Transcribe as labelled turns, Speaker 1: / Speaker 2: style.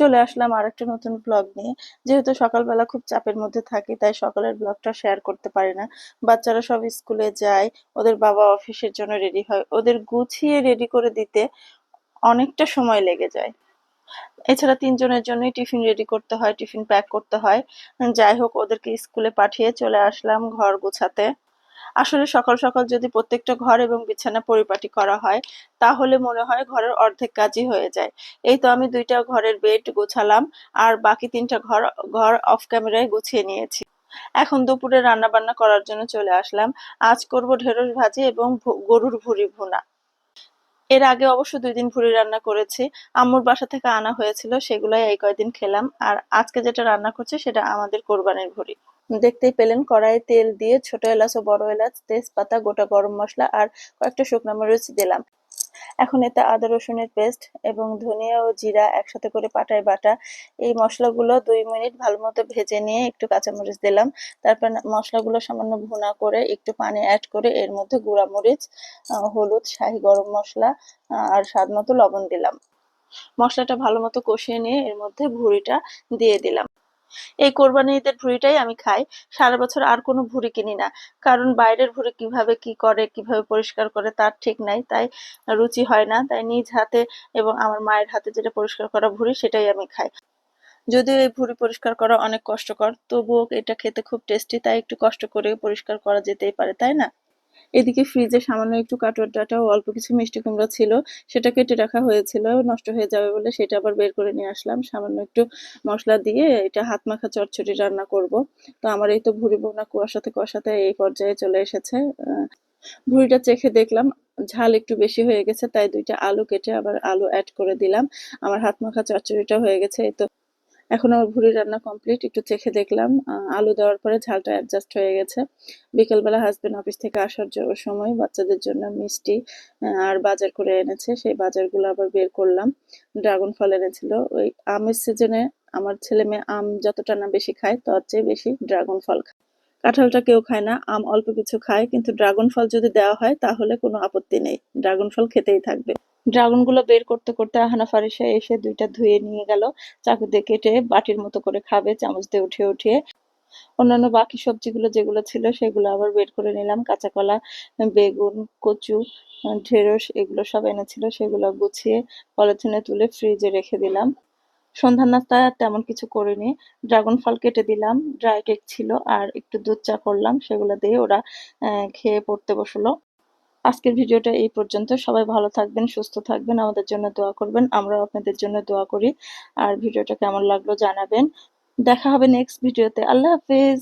Speaker 1: চলে আসলাম আর একটা নতুন ব্লগ নিয়ে। যেহেতু সকালবেলা খুব চাপের মধ্যে থাকি, তাই সকালের ব্লগটা শেয়ার করতে পারি না। বাচ্চারা সব স্কুলে যায়, ওদের বাবা অফিসের জন্য রেডি হয়। ওদের গুছিয়ে রেডি করে দিতে অনেকটা সময় লেগে যায়। এছাড়া তিনজনের জন্যই টিফিন রেডি করতে হয়, টিফিন প্যাক করতে হয়। যাই হোক, ওদেরকে স্কুলে পাঠিয়ে চলে আসলাম ঘর গোছাতে। আসলে সকাল সকাল যদি প্রত্যেকটা ঘর এবং বিছানা পরিপাটি করা হয়, তাহলে মনে হয় ঘরের অর্ধেক কাজই হয়ে যায়। এই তো আমি দুইটা ঘরের বেড গোছালাম আর বাকি তিনটা ঘর ঘর অফ ক্যামেরায় গুছিয়ে নিয়েছি। এখন দুপুরে রান্না বান্না করার জন্য চলে আসলাম। আজ করব ঢেঁড়স ভাজি এবং গরুর ভুড়ি ভুনা। এর আগে অবশ্য দুই দিন ভুড়ি রান্না করেছি। আম্মুর বাসা থেকে আনা হয়েছিল, সেগুলাই এই কয়দিন খেলাম। আর আজকে যেটা রান্না করছি, সেটা আমাদের কোরবানির ভুড়ি। দেখতেই পেলেন কড়াইয়ে তেল দিয়ে ছোট এলাচ ও বড় এলাচ, তেজপাতা, গোটা গরম মশলা আর কয়েকটা শুকনো মরিচ দিলাম। এখন এতে আদা, রসুনের পেস্ট এবং ধনিয়া ও জিরা একসাথে করে পাটায় বাটা, এই মশলাগুলো দুই মিনিট ভালো মতো ভেজে নিয়ে একটু কাঁচামরিচ দিলাম। তারপর মশলাগুলো সামান্য ভুনা করে একটু পানি অ্যাড করে এর মধ্যে গুঁড়া মরিচ হলুদ, শাহি গরম মশলা আর স্বাদ মতো লবণ দিলাম। মশলাটা ভালো মতো কষিয়ে নিয়ে এর মধ্যে ভুঁড়িটা দিয়ে দিলাম। এই কোরবানি ঈদের ভুঁড়িটাই আমি খাই। সারা বছর আর কোনো ভুঁড়ি কিনি না। কারণ বাইরের ভুঁড়ি কীভাবে কি করে, কীভাবে পরিষ্কার করে তার ঠিক নাই, তাই রুচি হয় না। তাই নিজ হাতে এবং আমার মায়ের হাতে যেটা পরিষ্কার করা ভুঁড়ি, সেটাই আমি খাই। যদিও এই ভুঁড়ি পরিষ্কার করা অনেক কষ্টকর, তবুও এটা খেতে খুব টেস্টি তাই একটু কষ্ট করে পরিষ্কার করা যেতেই পারে, তাই না? এদিকে ফ্রিজে সামান্য একটু কাটোয়ার ডাটা অল্প কিছু মিষ্টি কুমড়া ছিল, সেটা কেটে রাখা হয়েছিল, নষ্ট হয়ে যাবে বলে সেটা আবার বের করে নিয়ে আসলাম। সামান্য একটু মশলা দিয়ে এটা হাত মাখা চচ্চড়ি রান্না করব। তো আমার এই তো ভুড়ি বোনা কুয়াশাতে কষাতে এই পর্যায়ে চলে এসেছে। ভুড়িটা চেখে দেখলাম ঝাল একটু বেশি হয়ে গেছে, তাই দুইটা আলু কেটে আবার আলু অ্যাড করে দিলাম। আমার হাত মাখা চচ্চড়িটা হয়ে গেছে, এই তো এখন আমার ভুড়ি রান্না কমপ্লিট একটু চেখে দেখলাম। আলু দেওয়ার পরে ঝালটা অ্যাডজাস্ট হয়ে গেছে। বিকেলবেলা হাজবেন্ড অফিস থেকে আসার সময় বাচ্চাদের জন্য মিষ্টি আর বাজার করে এনেছে। সেই বাজারগুলো আবার বের করলাম। ড্রাগন ফল এনেছিল। ওই আমের সিজনে আমার ছেলে মেয়ে আম যতটা না বেশি খায়, তার চেয়ে বেশি ড্রাগন ফল খায়। কাঁঠালটা কেউ খায় না, আম অল্প কিছু খায়, কিন্তু ড্রাগন ফল যদি দেওয়া হয়, তাহলে কোনো আপত্তি নেই। ড্রাগন ফল খেতেই থাকবে। ড্রাগনগুলো বের করতে করতে আহানা ফারিসা এসে দুইটা ধুয়ে নিয়ে গেল চাকু দিয়ে কেটে বাটির মতো করে খাবে, চামচ দিয়ে উঠিয়ে উঠিয়ে। অন্যান্য বাকি সবজিগুলো যেগুলো ছিল সেগুলো আবার বের করে নিলাম কাঁচা কলা বেগুন, কচু, ঢেঁড়স এগুলো সব এনেছিল, সেগুলো গুছিয়ে পলিথিনে তুলে ফ্রিজে রেখে দিলাম। সন্ধ্যা নাস্তা তেমন কিছু করিনি, ড্রাগন ফল কেটে দিলাম, ড্রাই কেক ছিল আর একটু দুধ চা করলাম, সেগুলো দিয়ে ওরা খেয়ে পড়তে বসল। আজকের ভিডিওটা এই পর্যন্ত। সবাই ভালো থাকবেন, সুস্থ থাকবেন, আমাদের জন্য দোয়া করবেন। আমরাও আপনাদের জন্য দোয়া করি। আর ভিডিওটা কেমন লাগল জানাবেন। দেখা হবে নেক্সট ভিডিওতে। আল্লাহ হাফেজ।